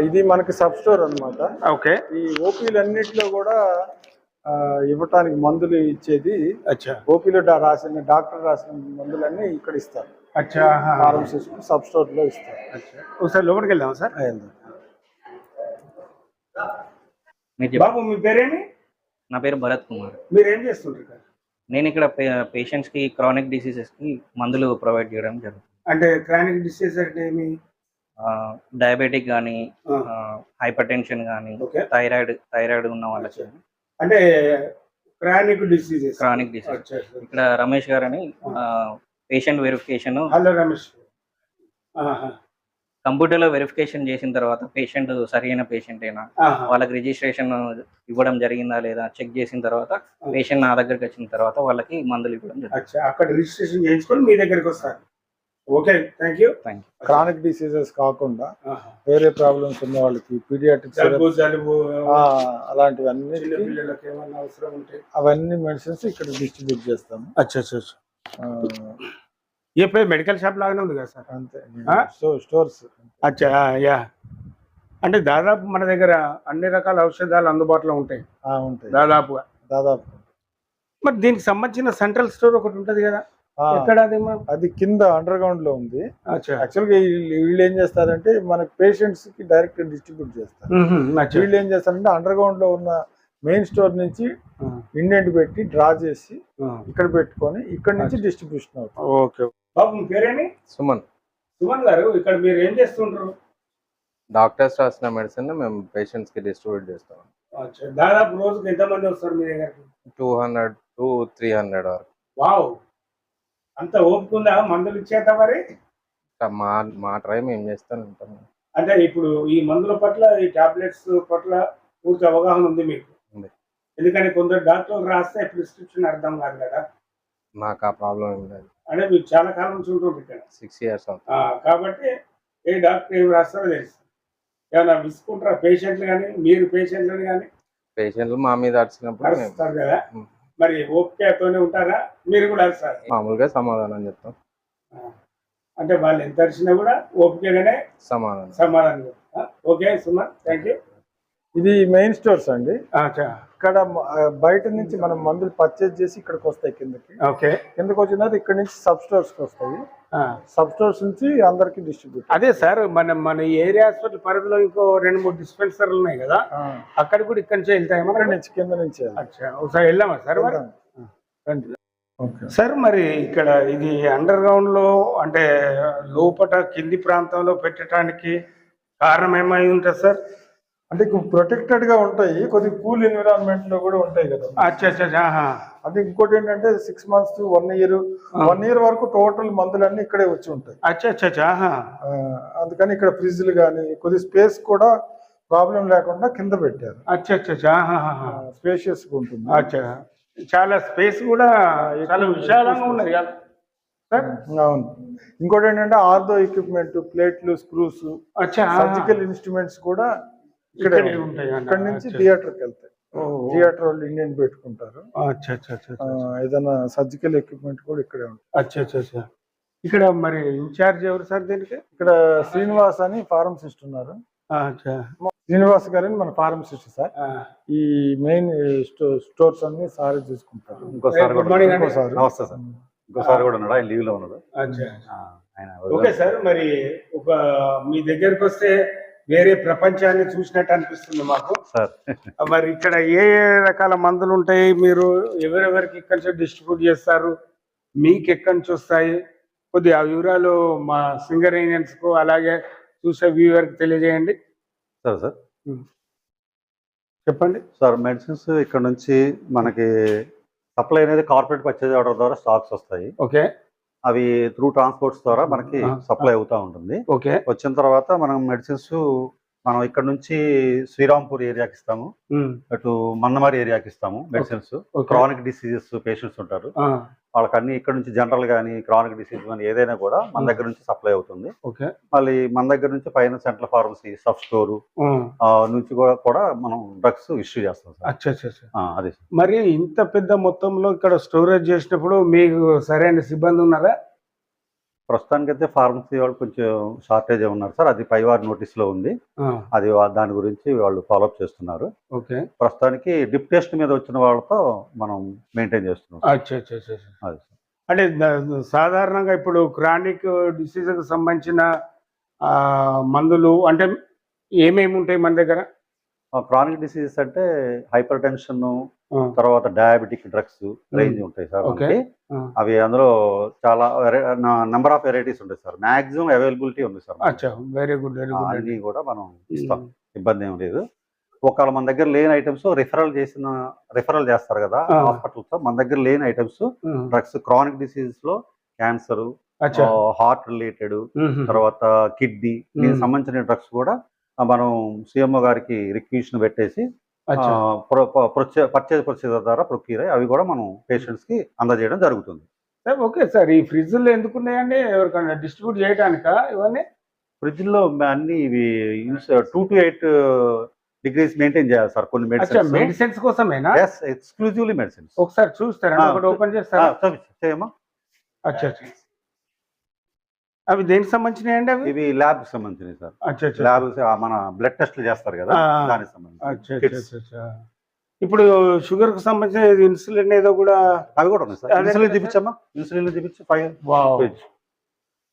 ఇది మనకి sub store అనమాట ఓకే. ఈ ఓపీలు అన్నిట్లో కూడా ఇవ్వటానికి మందులు ఇచ్చేది అచ్చా. ఓపీలో డా- రాసిన డాక్టర్ రాసిన మందులన్నీ ఇక్కడ ఇస్తారు. ఫార్మసిస్ట్ సబ్ స్టోర్లో ఇస్తారు. అచ్చా. ఒకసారి లోపలికి వెళ్దాం సార్? బాబు మీ పేరేమి? నా పేరు భరత్ కుమార్. మీరు ఏం చేస్తుంటారు ఇక్కడ? నేను ఇక్కడ పేషెంట్స్కి క్రానిక్ డిసీజెస్కి మందులు ప్రొవైడ్ చేయడం జరుగుతుంది. అంటే క్రానిక్ డిసీజ్ అంటే ఏమి? డయాబెటిక్ కానీ. హైపర్ టెన్షన్ కానీ థైరాయిడ్ థైరాయిడ్ ఉన్న వాళ్ళకి. అంటే క్రానిక్ డిసీజెస్ క్రానిక్ డిసీజ్ ఇక్కడ రమేష్ గారు అని పేషెంట్ వెరిఫికేషన్ హలో రమేష్. ఆహా. కంప్యూటర్లో వెరిఫికేషన్ చేసిన తర్వాత పేషెంట్ సరైన పేషెంట్ అయినా ఆహా. వాళ్ళకి రిజిస్ట్రేషన్ ఇవ్వడం జరిగిందా లేదా? చెక్ చేసిన తర్వాత పేషెంట్ నా దగ్గరికి వచ్చిన తర్వాత వాళ్ళకి మందులు ఇవ్వడం జరుగుతుంది. అచ్చా అక్కడ రిజిస్ట్రేషన్ చేయించుకొని మీ దగ్గరికి వస్తారు. Okay thank you thank you chronic diseases కాకుండా వేరే ప్రాబ్లమ్స్ ఉన్న వాళ్ళకి చిన్న పిల్లలకి ఏమన్నా అవసరం ఉంటే. అవన్నీ మెడిసిన్స్ ఇక్కడ డిస్ట్రిబ్యూట్ చేస్తాము. అచ్చా అచ్చా ఏ పే మెడికల్ షాప్ లాగానే ఉంది కదా సార్? అంతే? స్టో- స్టోర్స్ అచ్చా యా. అంటే దాదాపు మన దగ్గర అన్ని రకాల ఔషధాలు అందుబాటులో ఉంటాయి. ఆ, ఉంటాయి. దాదాపుగా. దాదాపు. మరి దీనికి సంబంధించిన సెంట్రల్ స్టోర్ ఒకటి ఉంటది కదా. ఎక్కడ అది మన- అది కింద అండర్ గ్రౌండ్లో ఉంది. అచ్చా. యాక్చువల్గా వీళ్ళు ఏం చేస్తారంటే మనకి పేషెంట్స్కి డైరెక్ట్ డిస్ట్రిబ్యూట్ చేస్తారు. వీళ్ళు ఏం చేస్తారంటే అండర్ గ్రౌండ్లో ఉన్న మెయిన్ స్టోర్ నుంచి ఇండెంట్ పెట్టి డ్రా చేసి. ఇక్కడ పెట్టుకొని ఇక్కడ నుంచి డిస్ట్రిబ్యూషన్ అవుతుంది. ఓకే. బాబు మీ పేరేమి సుమన్. సుమన్ గారు ఇక్కడ మీరు ఏం చేస్తుంటారు? డాక్టర్స్ రాసిన మెడిసిన్ మేము పేషెంట్స్కి డిస్ట్రిబ్యూట్ చేస్తాం. అచ్చా. దాదాపు రోజుకి ఎంతమంది వస్తారు మీ దగ్గరికి? Two hundred to three hundred వరకు. వావ్. అంత ఓపిక ఉందా? మందులు ఇచ్చేత మరి? మా మా ట్రై మేము చేస్తూనే ఉంటాం అంటే ఇప్పుడు ఈ మందుల పట్ల ఈ టాబ్లెట్స్ పట్ల పూర్తి అవగాహన ఉంది మీకు? ఉంది. ఎందుకని కొందరు డాక్టర్లు రాస్తే ప్రిస్క్రిప్షన్ అర్థం కాదు కదా? నాకు ఆ ప్రాబ్లం ఏం లేదు. అంటే మీరు చాలా కాలం నుంచి ఉంటుంది ఇక్కడ. సిక్స్ ఇయర్స్ కాబట్టి ఏ డాక్టర్ ఏం రాస్తారో తెలుసు. ఏమైనా విసుకుంటారా? పేషెంట్లు కానీ మీరు పేషెంట్లను కానీ పేషెంట్లు మా మీద అడిచినప్పుడు కదా. మరి ఓపికతోనే ఉంటారా? మీరు కూడా అరుస్తారు మామూలుగా సమాధానం చెప్తాం. అంటే వాళ్ళు ఎంత అరిచినా కూడా ఓపికగానే సమాధానం. సమాధానం ఓకే సుమన్ థ్యాంక్ యూ ఇది మెయిన్ స్టోర్స్ అండి. ఇక్కడ బయట నుంచి మనం మందులు పర్చేజ్ చేసి ఇక్కడికి వస్తాయి కిందకి. ఓకే. కిందకి వచ్చిన తర్వాత ఇక్కడ నుంచి సబ్ స్టోర్స్కి వస్తాయి. ఆ. సబ్ స్టోర్స్ నుంచి అందరికి డిస్ట్రిబ్యూట్ అదే సార్ మన మన ఏరియా హాస్పిటల్ పరిధిలో ఇంకో రెండు మూడు డిస్పెన్సర్లు ఉన్నాయి కదా. అక్కడ కూడా ఇక్కడి నుంచి వెళ్తాయి కింద నుంచి. అచ్చా ఒకసారి వెళ్ళామా సార్ రండి. సార్ మరి ఇక్కడ ఇది అండర్ గ్రౌండ్లో అంటే లోపట కింది ప్రాంతంలో పెట్టడానికి కారణం ఏమై ఉంటుంది సార్? అంటే ప్రొటెక్టెడ్గా ఉంటాయి కొద్దిగా కూల్ ఎన్విరాన్మెంట్లో కూడా ఉంటాయి కదా. అచ్చా అచ్చా అది ఇంకోటి ఏంటంటే six months one year one year వరకు టోటల్ మందులన్నీ ఇక్కడే వచ్చి ఉంటాయి. అచ్చా అచ్చా అచ్చా, ఆహా. ఆ, అందుకని ఇక్కడ ఫ్రిడ్జ్లు కానీ కొద్ది స్పేస్ కూడా ప్రాబ్లం లేకుండా కింద పెట్టారు. స్పేషియస్గా ఉంటుంది. అచ్చా. చాలా స్పేస్ కూడా చాలా విశాలంగా ఉన్నది కదా సార్? అవును. ఇంకోటి ఏంటంటే ఆర్థో ఎక్విప్మెంట్ ప్లేట్లు స్క్రూస్ అచ్చా సర్జికల్ ఇన్స్ట్రుమెంట్స్ కూడా ఇక్కడే ఉంటాయి. ఇక్కడ నుంచి. థియేటర్కి వెళ్తాయి. థియేటర్ వాళ్ళు ఇండియన్ పెట్టుకుంటారు. అచ్చా అచ్చా అచ్చా ఆ, ఏదైనా సర్జికల్ ఎక్విప్మెంట్ కూడా ఇక్కడే ఉంటుంది. అచ్చా అచ్చా అచ్చా ఇక్కడ మరి ఇన్ఛార్జ్ ఎవరు సార్ దీనికి? ఇక్కడ శ్రీనివాస్ అని ఫార్మసిస్ట్ ఉన్నారు. అచ్చా శ్రీనివాస్ గారని మన ఫార్మసిస్ట్ సార్. ఆ. ఈ మెయిన్ స్టోర్స్ అన్ని సారే చూసుకుంటారు. ఇంకోసారి గుడ్ మార్నింగ్ అండి. ఇంకోసారి. నమస్తే సార్. ఇంకోసారి కూడా ఉన్నాడు? ఆయన లీవ్లో ఉన్నాడు అచ్చా ఆ, ఆయన ఓకే సార్ మరి ఒక మీ దగ్గరికి వస్తే వేరే ప్రపంచాన్ని చూసినట్టు అనిపిస్తుంది మాకు. సార్. మరి ఇక్కడ ఏ రకాల మందులు ఉంటాయి? మీరు ఎవరెవరికి ఎక్కడి నుంచి డిస్ట్రిబ్యూట్ చేస్తారు? మీకు ఎక్కడి నుంచి వస్తాయి? కొద్దిగా ఆ వివరాలు మా సింగర్కు అలాగే చూసే వ్యూవర్కి తెలియజేయండి. Sir sir. చెప్పండి. సార్ మెడిసిన్స్ ఇక్కడ నుంచి మనకి సప్లై అనేది కార్పొరేట్ పర్చేజ్ ఆర్డర్ ద్వారా స్టాక్స్ వస్తాయి. ఓకే. అవి త్రూ ట్రాన్స్పోర్ట్స్ ద్వారా మనకి సప్లై అవుతా ఉంటుంది. ఓకే. వచ్చిన తర్వాత మనం మెడిసిన్స్ మనం ఇక్కడ నుంచి శ్రీరాంపూర్ ఏరియాకి ఇస్తాము. అటు మన్నమారి ఏరియాకి ఇస్తాము మెడిసిన్స్. క్రానిక్ డిసీజెస్ పేషెంట్స్ ఉంటారు. వాళ్ళకి అన్ని ఇక్కడ నుంచి జనరల్ కానీ క్రానిక్ డిసీజ్ కానీ ఏదైనా కూడా మన దగ్గర నుంచి సప్లై అవుతుంది. ఓకే. మళ్ళీ మన దగ్గర నుంచి పైన సెంట్రల్ ఫార్మసీ సబ్ స్టోరు నుంచి కూడా కూడా మనం డ్రగ్స్ ఇష్యూ చేస్తాం సార్. అదే మరి ఇంత పెద్ద మొత్తంలో ఇక్కడ స్టోరేజ్ చేసినప్పుడు మీకు సరైన సిబ్బంది ఉన్నారా? ప్రస్తుతానికి అయితే ఫార్మసీ వాళ్ళు కొంచెం షార్టేజ్ ఉన్నారు సార్. అది పైవారి నోటీస్లో ఉంది. అది దాని గురించి వాళ్ళు ఫాలోఅప్ చేస్తున్నారు. ఓకే. ప్రస్తుతానికి డిప్ టెస్ట్ మీద వచ్చిన వాళ్ళతో మనం మెయింటైన్ చేస్తున్నాం అచ్చా అచ్చా అచ్చా. అంటే సాధారణంగా ఇప్పుడు క్రానిక్ డిసీజ్కి సంబంధించిన మందులు అంటే ఏమేమి ఉంటాయి మన దగ్గర? క్రానిక్ డిసీజెస్ అంటే హైపర్ టెన్షన్ తర్వాత డయాబెటిక్ డ్రగ్స్ రేంజ్ ఉంటాయి సార్ ఓకే. అవి అందులో చాలా నెంబర్ ఆఫ్ వెరైటీస్ ఉంటాయి సార్. మాక్సిమం అవైలబిలిటీ ఉంది sir very good very good అన్ని కూడా మనం ఇస్తాం. ఇబ్బంది ఏం లేదు. ఒకవేళ మన దగ్గర లేని ఐటమ్స్ రిఫరల్ చేసిన రిఫరల్ చేస్తారు కదా. హాస్పిటల్స్ మన దగ్గర లేని ఐటమ్స్ డ్రగ్స్ క్రానిక్ డిసీజెస్లో క్యాన్సర్ హార్ట్ రిలేటెడ్. తర్వాత కిడ్నీ దీనికి. సంబంధించిన డ్రగ్స్ కూడా మనం సిఎంఓ గారికి రిక్వెషన్ పెట్టేసి పర్చేజ్ ప్రొసీజర్ ద్వారా ప్రొక్యూర్ అవి కూడా మనం పేషెంట్స్కి అందజేయడం జరుగుతుంది. Sir okay sir. ఈ ఫ్రిడ్జ్లు ఎందుకు ఉన్నాయండి ఎవరికైనా డిస్ట్రిబ్యూట్ చేయడానికా ఇవన్నీ? ఫ్రిడ్జ్లో అన్ని ఇవి two to eight degrees maintain చేయాలి సార్ కొన్ని medicines. Medicines కోసమేనా? Yes exclusively medicines. ఒకసారి చూస్తారా? ఒకటి ఓపెన్ చేస్తారా? అచ్చా అచ్చా. అవి దేనికి సంబంధించినవి అండి అవి? ఇవి ల్యాబ్ సంబంధించినవి సార్. అచ్చా అచ్చా ల్యాబ్ మన బ్లడ్ టెస్ట్లు చేస్తారు కదా ఆ, దానికి అచ్చా సంబంధించి అచ్చా అచ్చా, అచ్చా. ఇప్పుడు షుగర్కు సంబంధించిన ఇన్సులిన్ ఏదో కూడా? అవి కూడా ఉన్నాయి సార్. అదే ఇన్సులిన్ కదా చూపించమ్మా. ఇన్సులిన్ చూపించి ఫైవ్ వావ్.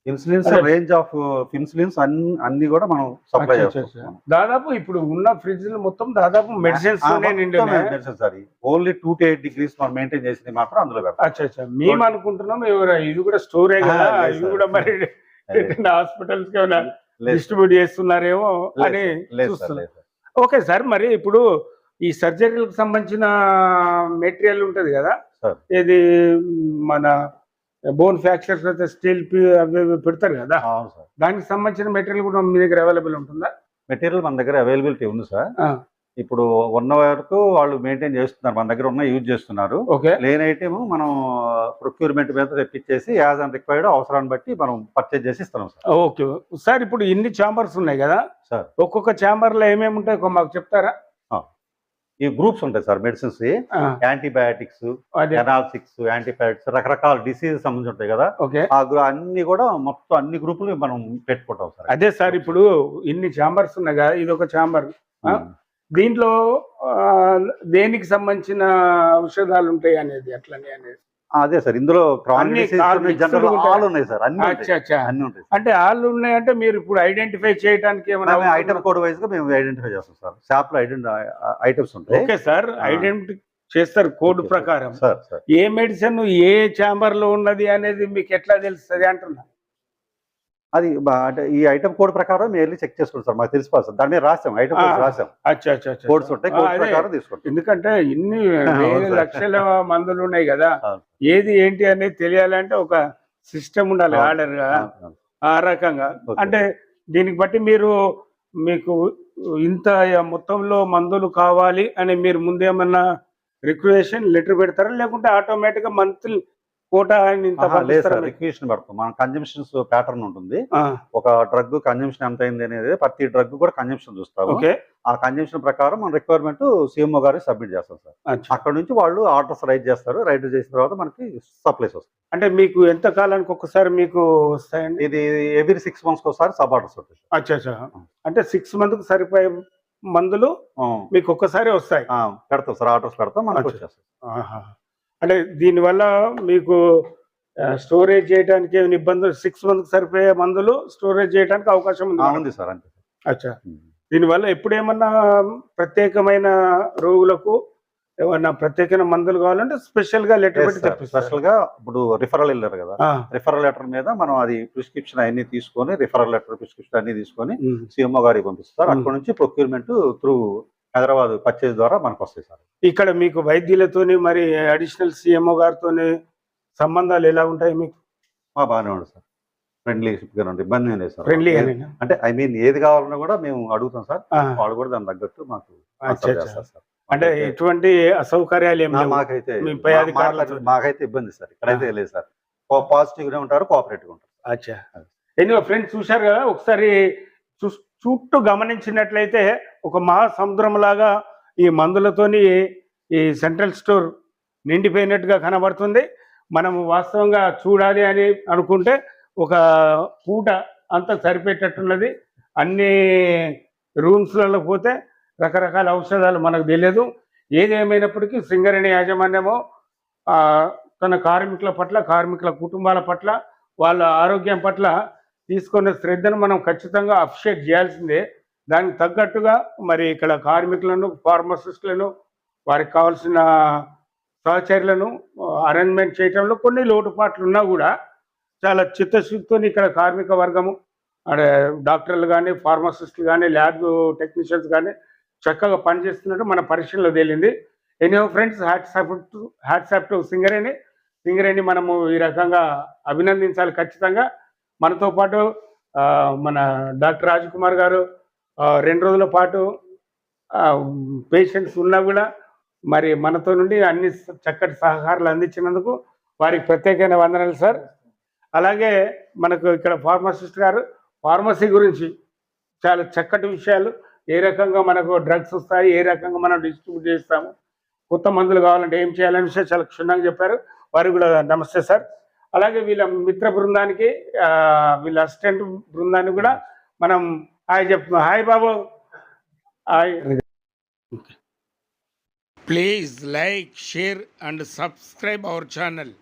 ఇన్సులిన్స్ అదే. రేంజ్ ఆఫ్ ఇన్సులిన్స్ అన్ని అన్ని కూడా మనం సప్లై అచ్చా, అచ్చా, అచ్చా. దాదాపు ఇప్పుడు ఉన్న ఫ్రిడ్జ్ మొత్తం దాదాపు మెడిసిన్స్ నిండి ఉన్నాయి. Only two to eight degrees మనం మెయింటైన్ చేసింది మాత్రం అందులో పెడతాం. అచ్చా అచ్చా. మేము అనుకుంటున్నాం ఎవరు ఇది కూడా స్టోరే కదా ఆ, లేదు ఇది సార్. కూడా మరి హాస్పిటల్స్ డిస్ట్రిబ్యూట్ చేస్తున్నారేమో అని చూస్తున్నాం. ఓకే సార్ మరి ఇప్పుడు ఈ సర్జరీలకు సంబంధించిన మెటీరియల్ ఉంటది కదా. ఇది మన బోన్ ఫ్రాక్చర్స్ అయితే స్టీల్ అవి పెడతారు కదా? దానికి సంబంధించిన మెటీరియల్ కూడా మీ దగ్గర అవైలబుల్ ఉంటుందా? మెటీరియల్ మన దగ్గర అవైలబిలిటీ ఉంది సార్. ఇప్పుడు ఉన్న వరకు వాళ్ళు మెయింటైన్ చేస్తున్నారు. మన దగ్గర ఉన్న యూజ్ చేస్తున్నారు. లేని ఐటమ్ మనం ప్రొక్యూర్మెంట్ మీద తెప్పించేసి యాజ్ అండ్ రిక్వైర్డ్ అవసరాన్ని బట్టి మనం పర్చేజ్ చేసి ఇస్తున్నాం సార్. ఓకే. సార్ ఇప్పుడు ఇన్ని ఛాంబర్స్ ఉన్నాయి కదా? సార్. ఒక్కొక్క ఛాంబర్లో ఏమేమి ఉంటాయి? మాకు చెప్తారా? ఈ గ్రూప్స్ ఉంటాయి sir medicines antibiotics analgesics antibiotics రకరకాల డిసీజ్ సంబంధించి ఉంటాయి కదా? ఓకే. ఆ అన్ని కూడా మొత్తం అన్ని గ్రూపులు మనం పెట్టుకుంటాం సార్. అదే సార్ ఇప్పుడు ఇన్ని ఛాంబర్స్ ఉన్నాయి కదా? ఇది ఒక ఛాంబర్. దీంట్లో దేనికి సంబంధించిన ఔషధాలు ఉంటాయి అనేది అట్లనే అనేది. అదే సార్. ఇందులో ఉన్నాయి సార్. అన్ని ఉంటాయి. అంటే వాళ్ళు ఉన్నాయంటే మీరు ఇప్పుడు ఐడెంటిఫై చేయడానికి ఏమైనా ఐటమ్ కోడ్ వైజ్గా మేము ఐడెంటిఫై చేస్తాం సార్. షాప్లో ఐటమ్స్ ఉంటాయి. Okay sir. ఆ. ఐడెంటి చేస్తారు కోడ్. ప్రకారం. ఏ మెడిసిన్ ఏ ఛాంబర్లో ఉన్నది అనేది మీకు ఎట్లా తెలుస్తుంది అంటున్నా? అది అంటే ఈ ఐటమ్ కోడ్ ప్రకారం మేము వెళ్ళి చెక్ చేసుకుంటాం సార్ మాకు తెలిసిపోతుంది సార్ దాని మీద రాసాం ఐటమ్ కోడ్స్ ఆ. రాసాం అచ్చా అచ్చా అచ్చా కోడ్స్ ఉంటాయి అదే. ప్రకారం తీసుకుంటాం ఎందుకంటే ఇన్ని. లక్షల మందులు ఉన్నాయి కదా. ఏది ఏంటి అనేది తెలియాలంటే ఒక సిస్టమ్ ఉండాలి. ఆర్డర్గా ఆ, రకంగా. అంటే దీనికి బట్టి మీరు మీకు ఇంత మొత్తంలో మందులు కావాలి అని మీరు ముందేమన్నా రిక్వెషన్ లెటర్ పెడతారా లేకుంటే ఆటోమేటిక్గా మంత్లీ కోటా లేదు సార్ పెడతాం. మన కన్జంప్షన్స్ ప్యాటర్న్ ఉంటుంది. ఒక డ్రగ్ కన్జంప్షన్ ఎంత అయింది అనేది ప్రతి డ్రగ్ కూడా కన్జంప్షన్ చూస్తాము. ఓకే. ఆ కన్జంప్షన్ ప్రకారం మన రిక్వైర్మెంట్ సిఎంఓ గారికి సబ్మిట్ చేస్తాం సార్. అక్కడ నుంచి వాళ్ళు ఆర్డర్స్ రైట్ చేస్తారు. రైట్ చేసిన తర్వాత మనకి సప్లైస్ వస్తాయి. అంటే మీకు ఎంత కాలానికి ఒక్కసారి మీకు వస్తాయండి ఇది ఎవ్రీ సిక్స్ మంత్స్ ఒకసారి సబ్ ఆర్డర్స్ వస్తాయి. అచ్చా అంటే సిక్స్ మంత్కి సరిపోయే మందులు మీకు ఒక్కసారి వస్తాయి. పెడతాం సార్. ఆర్డర్స్ పెడతాం. మనకి. వచ్చేస్తాయి. ఆహా. అంటే దీనివల్ల మీకు స్టోరేజ్ చేయడానికి ఏమైనా ఇబ్బందులు సిక్స్ మంత్ సరిపోయే మందులు స్టోరేజ్ చేయడానికి అవకాశం ఉంది. సార్ అంతే అచ్చా. దీనివల్ల ఎప్పుడేమన్నా ప్రత్యేకమైన రోగులకు ఏమన్నా ప్రత్యేకమైన మందులు కావాలంటే స్పెషల్గా లెటర్ పెట్టి స్పెషల్గా ఇప్పుడు రిఫరల్ వెళ్ళారు కదా. రిఫరల్ లెటర్ మీద మనం అది ప్రిస్క్రిప్షన్ అన్ని తీసుకొని రిఫరల్ లెటర్ ప్రిస్క్రిప్షన్ అన్ని తీసుకొని. సిఎంఓ గారికి పంపిస్తారు. అక్కడ నుంచి ప్రొక్యూర్మెంట్ త్రూ హైదరాబాద్ పర్చేజ్ ద్వారా మనకు వస్తాయి సార్. ఇక్కడ మీకు వైద్యులతోని మరి అడిషనల్ సిఎంఓ గారితోని సంబంధాలు ఎలా ఉంటాయి మీకు? మా బాగానే ఉంది సార్. ఫ్రెండ్లీ గా ఉంది ఇబ్బంది లేదు సార్. ఫ్రెండ్లీ అంటే ఐ మీన్ ఏది కావాలన్నా కూడా మేము అడుగుతాం సార్. వాళ్ళు కూడా దాని తగ్గట్టు మాకు అంటే ఎటువంటి అసౌకర్యాలు మాకైతే. మాకైతే- ఇబ్బంది సార్. ఇక్కడైతే లేదు సార్. పాజిటివ్గా ఉంటారు కోఆపరేటివ్ ఉంటారు అచ్చా. ఎన్నో ఫ్రెండ్స్ చూశారు కదా ఒకసారి చుట్టూ గమనించినట్లయితే ఒక మహాసముద్రంలాగా ఈ మందులతోని ఈ సెంట్రల్ స్టోర్ నిండిపోయినట్టుగా కనబడుతుంది. మనము వాస్తవంగా చూడాలి అని అనుకుంటే ఒక పూట అంతా సరిపెట్టేట్టున్నది అన్ని రూమ్స్లలో పోతే రకరకాల ఔషధాలు మనకు తెలియదు. ఏదేమైనప్పటికీ సింగరేణి యాజమాన్యము తన కార్మికుల పట్ల కార్మికుల కుటుంబాల పట్ల వాళ్ళ ఆరోగ్యం పట్ల తీసుకున్న శ్రద్ధను మనం ఖచ్చితంగా అప్షేట్ చేయాల్సిందే. దానికి తగ్గట్టుగా మరి ఇక్కడ కార్మికులను ఫార్మసిస్టులను వారికి కావాల్సిన సహచరులను అరేంజ్మెంట్ చేయడంలో కొన్ని లోటుపాట్లు ఉన్నా కూడా చాలా చిత్తశుద్ధితో ఇక్కడ కార్మిక వర్గము అంటే డాక్టర్లు కానీ ఫార్మసిస్టులు కానీ ల్యాబ్ టెక్నీషియన్స్ కానీ చక్కగా పనిచేస్తున్నట్టు మన పరీక్షల్లో తేలింది. Anyhow friends hats off hats off to Singareni. Singareni మనము ఈ రకంగా అభినందించాలి ఖచ్చితంగా. మనతో పాటు మన డాక్టర్ రాజ్ కుమార్ గారు రెండు రోజుల పాటు పేషెంట్స్ ఉన్నా కూడా మరి మనతో నుండి అన్ని చక్కటి సహకారాలు అందించినందుకు వారికి ప్రత్యేకమైన వందనాలు సార్. అలాగే మనకు ఇక్కడ ఫార్మసిస్ట్ గారు ఫార్మసీ గురించి చాలా చక్కటి విషయాలు ఏ రకంగా మనకు డ్రగ్స్ వస్తాయి ఏ రకంగా మనం డిస్ట్రిబ్యూట్ చేస్తాము కొత్త మందులు కావాలంటే ఏం చేయాలనే విషయం చాలా క్షుణ్ణంగా చెప్పారు. వారికి కూడా నమస్తే సార్. అలాగే వీళ్ళ మిత్ర బృందానికి వీళ్ళ అసిస్టెంట్ బృందానికి కూడా మనం హాయ్ చెప్తున్నాం hi Babu. Hi. Please like share and subscribe our channel